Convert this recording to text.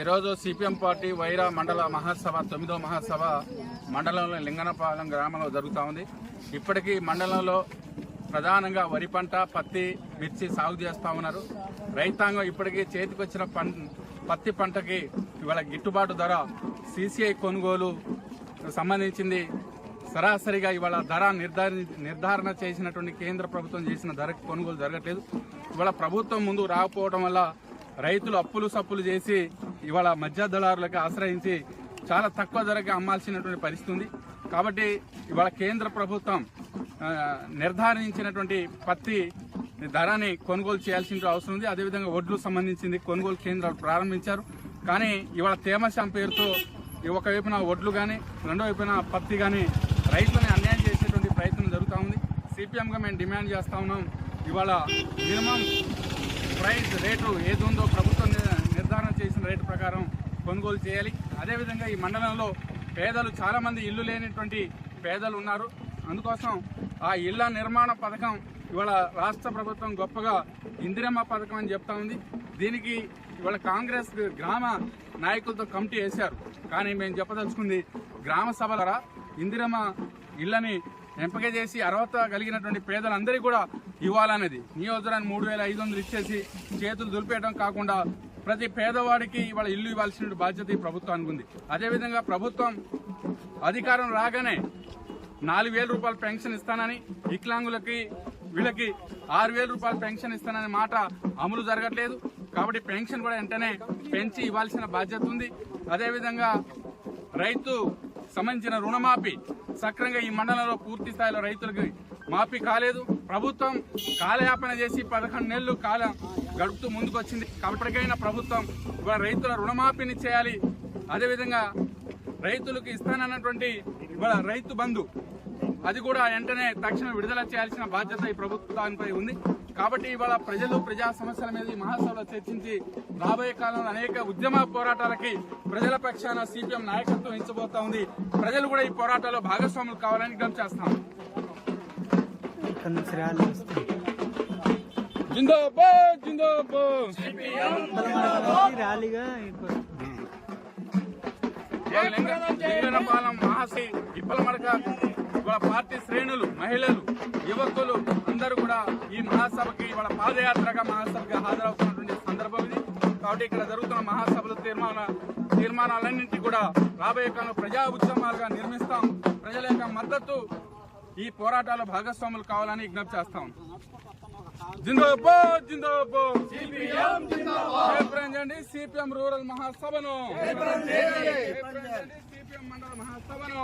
ఈరోజు CPM party Wyra మండల మహాసభ తొమ్మిదో మహాసభ మండలంలో లింగనపాలెం గ్రామంలో జరుగుతూ ఉంది. ఇప్పటికీ మండలంలో ప్రధానంగా వరి పంట పత్తి మిర్చి సాగు చేస్తూ ఉన్నారు. రైతాంగం ఇప్పటికీ చేతికొచ్చిన పం పత్తి పంటకి ఇవాళ గిట్టుబాటు ధర సీసీఐ కొనుగోలు సంబంధించింది సరాసరిగా ఇవాళ ధర నిర్ధారణ నిర్ధారణ చేసినటువంటి కేంద్ర ప్రభుత్వం చేసిన ధరకు కొనుగోలు జరగట్లేదు. ఇవాళ ప్రభుత్వం ముందు రాకపోవడం వల్ల రైతులు అప్పులు సప్పులు చేసి ఇవాళ మధ్య దళారులకు ఆశ్రయించి చాలా తక్కువ ధరకి అమ్మాల్సినటువంటి పరిస్థితి ఉంది. కాబట్టి ఇవాళ కేంద్ర ప్రభుత్వం నిర్ధారించినటువంటి పత్తి ధరని కొనుగోలు చేయాల్సిన అవసరం ఉంది. అదేవిధంగా వడ్లు సంబంధించింది కొనుగోలు కేంద్రాలు ప్రారంభించారు. కానీ ఇవాళ తేమశాం పేరుతో ఒకవైపున ఒక వైపున వడ్లు కానీ రెండో వైపున పత్తి కానీ రైతులని అన్యాయం చేసేటువంటి ప్రయత్నం జరుగుతూ ఉంది. సిపిఎంగా మేము డిమాండ్ చేస్తా ఉన్నాం. ఇవాళ మినిమం ప్రైస్ రేటు ఏది ఉందో ప్రభుత్వం నిర్ధారణ చేసిన రేటు ప్రకారం కొనుగోలు చేయాలి. అదేవిధంగా ఈ మండలంలో పేదలు చాలామంది ఇల్లు లేనటువంటి పేదలు ఉన్నారు. అందుకోసం ఆ ఇళ్ళ నిర్మాణ పథకం ఇవాళ రాష్ట్ర ప్రభుత్వం గొప్పగా ఇందిరమ్మ పథకం అని చెప్తా ఉంది. దీనికి ఇవాళ కాంగ్రెస్ గ్రామ నాయకులతో కమిటీ వేశారు. కానీ మేము చెప్పదలుచుకుంది గ్రామ సభల ద్వారా ఇందిరమ్మ ఇళ్ళని ఎంపిక చేసి అర్హత కలిగినటువంటి పేదలందరికీ కూడా ఇవ్వాలనేది. నియోజకవర్గానికి మూడు వేల ఐదు వందలు ఇచ్చేసి చేతులు దులిపేయడం కాకుండా ప్రతి పేదవాడికి ఇవాళ ఇల్లు ఇవ్వాల్సిన బాధ్యత ఈ ప్రభుత్వానికి ఉంది. అదేవిధంగా ప్రభుత్వం అధికారం రాగానే నాలుగు వేల రూపాయల పెన్షన్ ఇస్తానని వికలాంగులకి వీళ్ళకి ఆరు వేల రూపాయల పెన్షన్ ఇస్తాననే మాట అమలు జరగట్లేదు. కాబట్టి పెన్షన్ కూడా వెంటనే పెంచి ఇవ్వాల్సిన బాధ్యత ఉంది. అదేవిధంగా రైతు సంబంధించిన రుణమాఫీ సక్రంగా ఈ మండలంలో పూర్తి స్థాయిలో రైతులకి మాఫీ కాలేదు. ప్రభుత్వం కాలయాపన చేసి పదకొండు నెలలు కాలం గడుపుతూ ముందుకొచ్చింది. ఇప్పటికైనా ప్రభుత్వం ఇవాళ రైతుల రుణమాఫీని చేయాలి. అదేవిధంగా రైతులకు ఇస్తానన్నటువంటి ఇవాళ రైతు బంధు అది కూడా వెంటనే తక్షణం విడుదల చేయాల్సిన బాధ్యత ఈ ప్రభుత్వానిపై ఉంది. కాబట్టి ఇవాళ ప్రజలు ప్రజా సమస్యల మీద ఈ మహాసభలో చర్చించి రాబోయే కాలంలో అనేక ఉద్యమ పోరాటాలకి ప్రజల పక్షాన సిపిఎం నాయకత్వం ఇచ్చబోతా ఉంది. ప్రజలు కూడా ఈ పోరాటాల్లో భాగస్వాములు కావాలని విజ్ఞప్తి చేస్తాం జిందాబాద్ జిందాబాద్. ర్యాలీగా ఇవాళ లింగనపాలెం మహాసి ఇప్పలమడక ఇవాళ పార్టీ శ్రేణులు మహిళలు యువకులు అందరూ కూడా ఈ మహాసభకి ఇవాళ పాదయాత్రగా మహాసభగా హాజరవుతున్నటువంటి సందర్భం ఇది. కాబట్టి ఇక్కడ జరుగుతున్న మహాసభలు తీర్మాన తీర్మానాలన్నింటినీ కూడా రాబోయే కాలంలో ప్రజా ఉద్యమాలుగా నిర్మిస్తాం. ప్రజల యొక్క మద్దతు ఈ పోరాటాల భాగస్వాములు కావాలని విజ్ఞప్తి చేస్తాం జిందాబాద్ జిందాబాద్. సిపిఎం జిందాబాద్. సిపిఎం రూరల్ మహాసభను. సిపిఎం మండల మహాసభను.